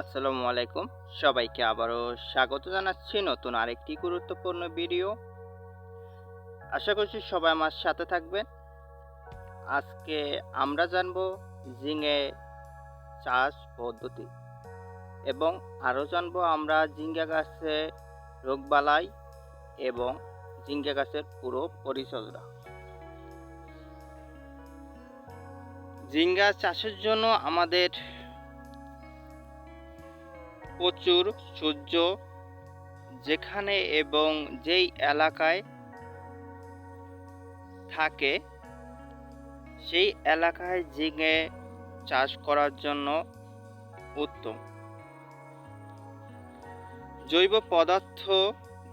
আসসালামু আলাইকুম। সবাইকে আবারও স্বাগত জানাচ্ছি নতুন আরেকটি গুরুত্বপূর্ণ ভিডিও। আশা করছি সবাই আমার সাথে থাকবেন। আজকে আমরা জানব ঝিঙে চাষ পদ্ধতি এবং আরও জানব আমরা ঝিঙ্গা গাছে রোগবালাই এবং ঝিঙ্গা গাছের পুরো পরিচর্যা। ঝিঙ্গা চাষের জন্য আমাদের প্রচুর সূর্য যেখানে এবং যেই এলাকায় থাকে, সেই এলাকায় ঝিঙে চাষ করার জন্য উত্তম। জৈব পদার্থ,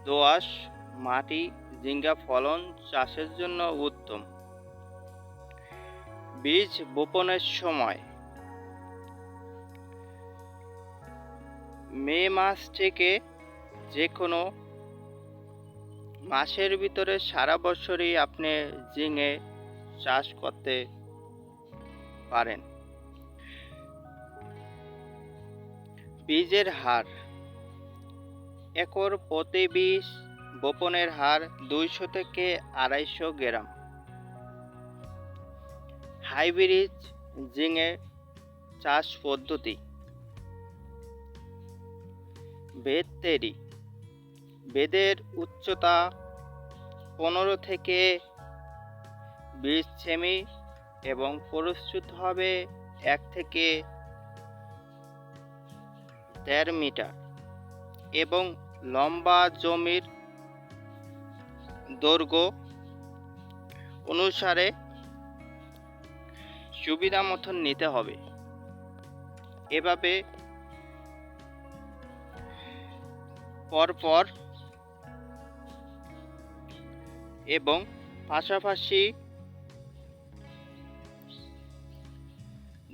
দোআঁশ, মাটি ঝিঙ্গা ফলন চাষের জন্য উত্তম। বীজ বপনের সময় মে মাস থেকে যে কোনো মাসের ভিতরে সারা বছরই আপনি ঝিঙে চাষ করতে পারেন। বীজের হার, একর প্রতি বীজ বপনের হার দুইশো থেকে আড়াইশো গ্রাম। হাইব্রিড ঝিঙে চাষ পদ্ধতি বেদ তৈরি বেদের উচ্চতা পনেরো থেকে বিশ সেমি এবং প্রস্তুত হবে এক থেকে দেড় মিটার এবং লম্বা জমির দৈর্ঘ্য অনুসারে সুবিধা মতন নিতে হবে। এভাবে পরপর এবং পাশাপাশি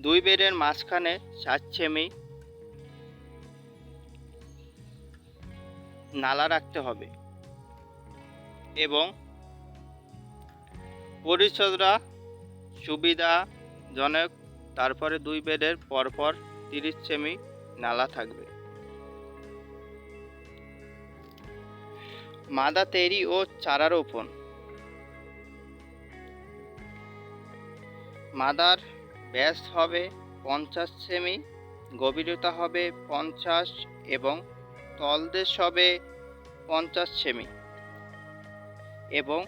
দুই বেডের মাঝখানে সাত সেমি নালা রাখতে হবে এবং পরিচর্যা সুবিধাজনক, তারপরে দুই বেডের পরপর তিরিশ সেমি নালা থাকবে। মাদা তৈরি ও চারা রোপণ মাদার ব্যাস হবে পঞ্চাশ সেমি, গভীরতা হবে পঞ্চাশ এবং তলদেশ হবে পঞ্চাশ সেমি এবং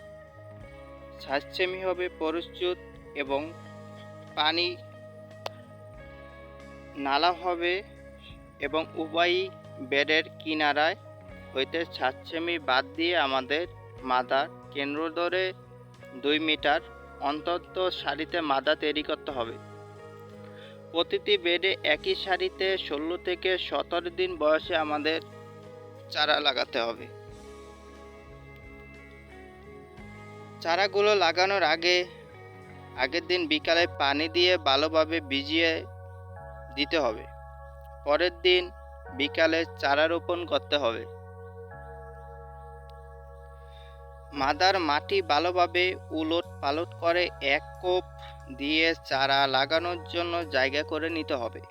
ষাট সেমি হবে প্রস্তুত এবং পানি নালা হবে এবং উভয়ই বেডের কিনারায় হইতে সাত সেমি বাদ দিয়ে আমাদের মাদার কেন্দ্র ধরে দুই মিটার অন্তত সারিতে মাদা তৈরি করতে হবে। প্রতিটি বেডে একই সারিতে ষোলো থেকে সতেরো দিন বয়সে আমাদের চারা লাগাতে হবে। চারাগুলো লাগানোর আগে, আগের দিন বিকালে পানি দিয়ে ভালোভাবে ভিজিয়ে দিতে হবে। পরের দিন বিকালে চারা রোপণ করতে হবে। মাদার মাটি ভালোভাবে উলট পালট করে এক কোপ দিয়ে চারা লাগানোর জন্য জায়গা করে নিতে হবে।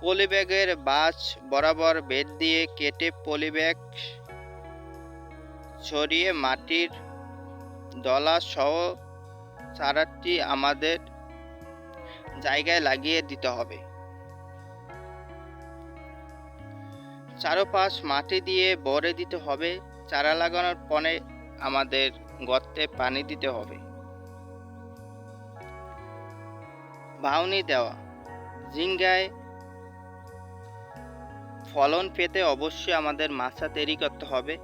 পলিব্যাগের বাস বরাবর বেড দিয়ে কেটে পলিব্যাগ ছড়িয়ে মাটির দলা সহ চারাটি আমাদের জায়গায় লাগিয়ে দিতে হবে। চারোপাশ মাটি দিয়ে বরে দিতে হবে। চারা লাগানোর পরে আমাদের গর্তে পানি দিতে হবে। বাউনি দেওয়া। ঝিঙ্গায় ফলন পেতে অবশ্যই আমাদের মাছা তৈরি করতে হবে।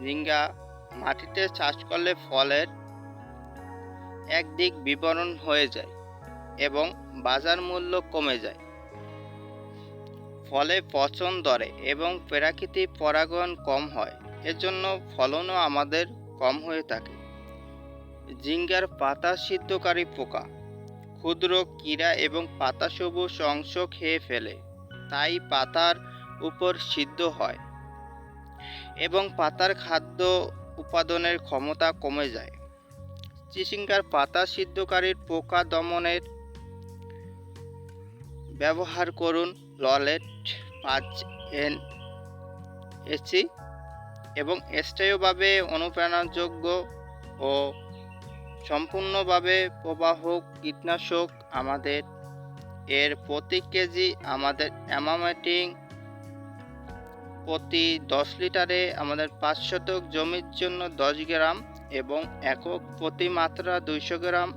ঝিঙ্গা মাটিতে চাষ করলে ফলের একদিক বিবরণ হয়ে যায় এবং বাজার মূল্য কমে যায়। ফলে পচন ধরে এবং প্রাকৃতিক পরাগণ কম হয়। এজন্য ফলনও আমাদের কম হয়ে থাকে। জিঙ্গার পাতা সিদ্ধকারী পোকা, ক্ষুদ্র কীরা এবং পাতা সবুজ অংশ খেয়ে ফেলে, তাই পাতার উপর সিদ্ধ হয় এবং পাতার খাদ্য উৎপাদনের ক্ষমতা কমে যায়। চিচিঙ্গার পাতা সিদ্ধকারীর পোকা দমনের ব্যবহার করুন ললেট পাঁচ এন এসি এবং স্থায়ীভাবে অনুপ্রেরণাযোগ্য ও সম্পূর্ণভাবে প্রবাহ কীটনাশক আমাদের, এর প্রতি কেজি আমাদের অ্যামামেটিং প্রতি দশ লিটারে আমাদের পাঁচ শতক জমির জন্য দশ গ্রাম এবং একক প্রতি মাত্রা দুইশো গ্রাম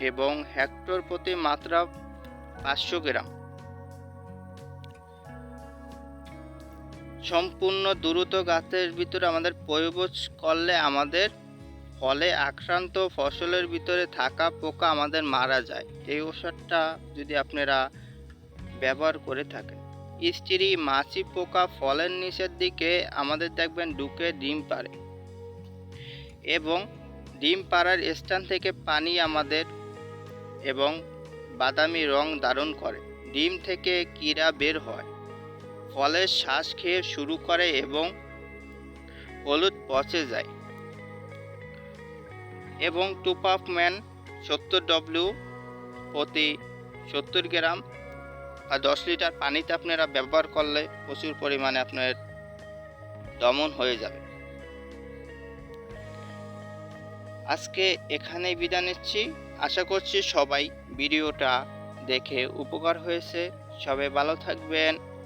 এবং হেক্টর প্রতি মাত্রা পাঁচশো গ্রাম। সম্পূর্ণ দ্রুত গাছের ভিতরে আমাদের প্রয়োগ করলে আমাদের ফলে আক্রান্ত ফসলের ভিতরে থাকা পোকা আমাদের মারা যায়। এই ওষুধটা যদি আপনারা ব্যবহার করে থাকেন। স্ত্রী মাছি পোকা ফলের নিচের দিকে আমাদের দেখবেন ঢুকে ডিম পারে এবং ডিম পাড়ার স্থান থেকে পানি আমাদের এবং বাদামি রং ধারণ করে। ডিম থেকে কীরা বের হয়। ফলের শ্বাস খেয়ে শুরু করে এবং হলুদ পচে যায়। এবং ম্যান সত্তর ডব্লিউ প্রতি সত্তর গ্রাম আর দশ লিটার পানিতে আপনারা ব্যবহার করলে প্রচুর পরিমাণে আপনার দমন হয়ে যাবে। আজকে এখানেই বিদায় নিচ্ছি। আশা করছি সবাই ভিডিওটা দেখে উপকার হয়েছে। সবাই ভালো থাকবেন।